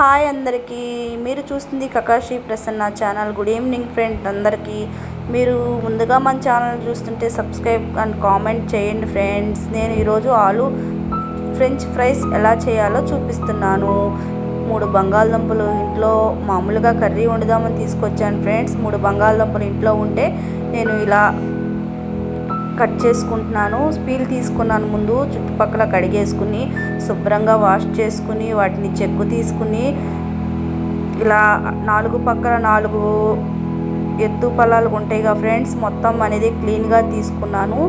Hi అందరికీ. మీరు చూస్తుంది Kakashi Prasanna channel. Good evening friend అందరికీ. మీరు ముందుగా మన ఛానల్ చూస్తుంటే సబ్స్క్రైబ్ అండ్ కామెంట్ చేయండి ఫ్రెండ్స్. నేను ఈరోజు ఆలు ఫ్రెంచ్ ఫ్రైస్ ఎలా చేయాలో చూపిస్తున్నాను. మూడు బంగాళదుంపలు ఇంట్లో మామూలుగా కర్రీ వండుదామని తీసుకొచ్చాను ఫ్రెండ్స్. మూడు బంగాళదుంపలు ఇంట్లో ఉంటే నేను ఇలా కట్ చేసుకుంటున్నాను. స్పీల్ తీసుకున్నాను ముందు చుట్టుపక్కల కడిగేసుకుని శుభ్రంగా వాష్ చేసుకుని వాటిని చెక్కు తీసుకుని ఇలా నాలుగు పక్కల నాలుగు ఎత్తు పొలాలు ఉంటాయి కదా ఫ్రెండ్స్ మొత్తం అనేది క్లీన్గా తీసుకున్నాను.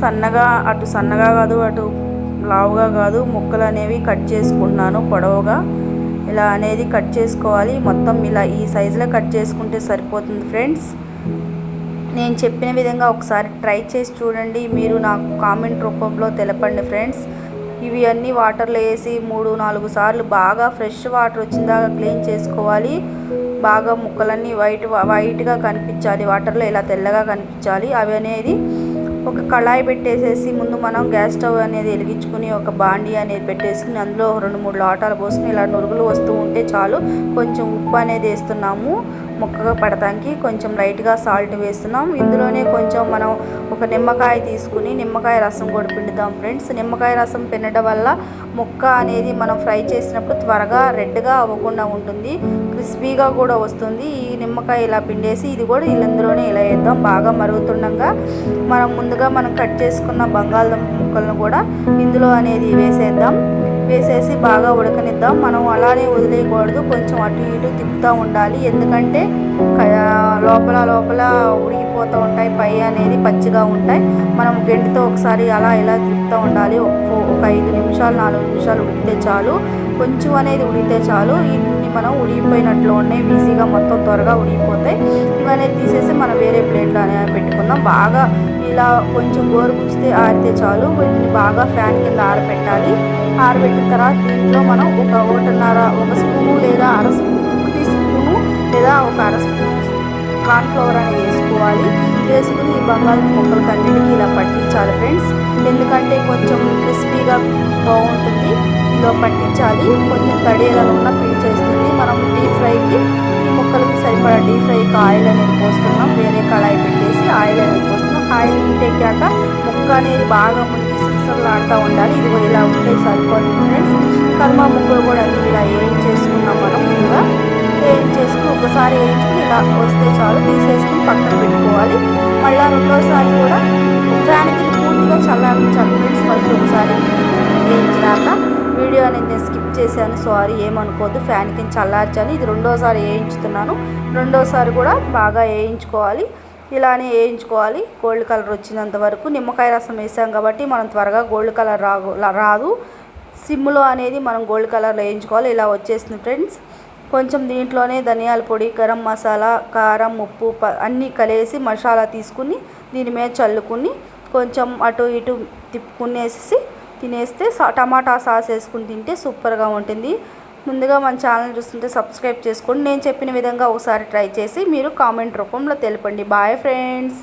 సన్నగా అటు సన్నగా కాదు అటు లావుగా కాదు ముక్కలు అనేవి కట్ చేసుకుంటున్నాను పొడవుగా. ఇలా అనేది కట్ చేసుకోవాలి. మొత్తం ఇలా ఈ సైజులో కట్ చేసుకుంటే సరిపోతుంది ఫ్రెండ్స్. నేను చెప్పిన విధంగా ఒకసారి ట్రై చేసి చూడండి. మీరు నాకు కామెంట్ రూపంలో తెలపండి ఫ్రెండ్స్. ఇవి అన్నీ వాటర్లో వేసి మూడు నాలుగు సార్లు బాగా ఫ్రెష్ వాటర్ వచ్చిందాకా క్లీన్ చేసుకోవాలి. బాగా ముక్కలన్నీ వైట్ వైట్గా కనిపించాలి. వాటర్లో ఇలా తెల్లగా కనిపించాలి. అవి అనేది ఒక కళాయి పెట్టేసేసి ముందు మనం గ్యాస్ స్టవ్ అనేది వెలిగించుకుని ఒక బాండీ అనేది పెట్టేసుకుని అందులో రెండు మూడు లోటాలు పోసుకుని ఇలా నురుగులు వస్తూ ఉంటే చాలు. కొంచెం ఉప్పు అనేది వేస్తున్నాము. ముక్కగా పడటానికి కొంచెం లైట్గా సాల్ట్ వేస్తున్నాం. ఇందులోనే కొంచెం మనం ఒక నిమ్మకాయ తీసుకుని నిమ్మకాయ రసం కూడా పిండుతాం ఫ్రెండ్స్. నిమ్మకాయ రసం పిండడం వల్ల ముక్క అనేది మనం ఫ్రై చేసినప్పుడు త్వరగా రెడ్గా అవ్వకుండా ఉంటుంది. క్రిస్పీగా కూడా వస్తుంది. ఈ నిమ్మకాయ ఇలా పిండేసి ఇది కూడా ఇందులోనే ఇలా వేద్దాం. బాగా మరుగుతుండగా మనం ముందుగా మనం కట్ చేసుకున్న బంగాళదుంప ముక్కలను కూడా ఇందులో అనేది వేసేద్దాం. వేసేసి బాగా ఉడకనిద్దాం. మనం అలానే వదిలేయకూడదు. కొంచెం అటు ఇటు తిప్పుతూ ఉండాలి. ఎందుకంటే లోపల లోపల ఉడికిపోతూ ఉంటాయి. పై అనేది పచ్చిగా ఉంటాయి. మనం గెంటితో ఒకసారి అలా ఇలా తిప్పుతూ ఉండాలి. ఒక ఐదు నిమిషాలు నాలుగు నిమిషాలు ఉడికితే చాలు. కొంచెం అనేది ఉడికితే చాలు. ఇన్ని మనం ఉడికిపోయినట్లు ఉన్నాయి. ఈజీగా మొత్తం త్వరగా ఉడికిపోతాయి. ఇవన్నీ తీసేసి మనం వేరే ప్లేట్లో అనేది పెట్టుకుందాం. బాగా ఇలా కొంచెం గోరుపుచ్చితే ఆరితే చాలు. వీటిని బాగా ఫ్యాన్ కింద ఆరబెట్టాలి ఆరబెట్టిన తర్వాత దీంట్లో మనం ఒక ఒకటిన్నర ఒక స్పూను లేదా అర టీ స్పూను లేదా ఒక అర స్పూను కార్న్ఫ్లవర్ అనేది వేసుకోవాలి. వేసుకుని ఈ బంగాళదుంప ముక్కలకు అన్నిటికీ ఇలా పట్టించాలి ఫ్రెండ్స్. ఎందుకంటే కొంచెం క్రిస్పీగా బాగుంటుంది. ఇలా పట్టించాలి. కొంచెం తడి ఏదైనా ఉన్న పిల్ చేస్తుంది. మనం డీప్ ఫ్రైకి ఈ ముక్కలకి సరిపడా డీప్ ఫ్రైకి ఆయిల్ అనేది పోస్తున్నాం. వేరే కళాయి పెట్టేసి ఆయిల్ అనేది పోస్తున్నాం. ఆయిల్ హీట్ ముక్క అనేది బాగా ముందు ఆడుతూ ఉండాలి. ఇది ఇలా ఉంటే సరిపోతుంది ఫ్రెండ్స్. కర్మ ముక్కలు కూడా ఇలా ఇలా చేసుకున్నాం మనం ముందుగా. వేయించేసుకుని ఒకసారి వేయించుకుని ఇలా వస్తే చాలు తీసేసుకుని పక్కన పెట్టుకోవాలి. మళ్ళీ రెండోసారి కూడా ఫ్యాన్కి పూర్తిగా చల్లారించాలి ఫ్రెండ్స్ ఫస్ట్ ఒకసారి వేయించినాక వీడియో అనేది నేను స్కిప్ చేశాను సారీ ఏమనుకోవద్దు ఫ్యాన్ కింద చల్లార్చాను. ఇది రెండోసారి వేయించుతున్నాను. రెండోసారి కూడా బాగా వేయించుకోవాలి. ఇలానే వేయించుకోవాలి. గోల్డ్ కలర్ వచ్చినంత వరకు నిమ్మకాయ రసం వేసాం కాబట్టి మనం త్వరగా గోల్డ్ కలర్ రాగు రాదు. సిమ్లో అనేది మనం గోల్డ్ కలర్లో వేయించుకోవాలి. ఇలా వచ్చేసింది ఫ్రెండ్స్. కొంచెం దీంట్లోనే ధనియాల పొడి గరం మసాలా కారం ఉప్పు అన్నీ కలిసి మసాలా తీసుకుని దీని మీద చల్లుకుని కొంచెం అటు ఇటు తిప్పుకునేసి తినేస్తే టమాటా సాస్ వేసుకుని తింటే సూపర్గా ఉంటుంది. ముందుగా మన ఛానల్ చూస్తుంటే సబ్స్క్రైబ్ చేసుకోండి. నేను చెప్పిన విధంగా ఒకసారి ట్రై చేసి మీరు కామెంట్ రూపంలో తెలపండి. Bye friends!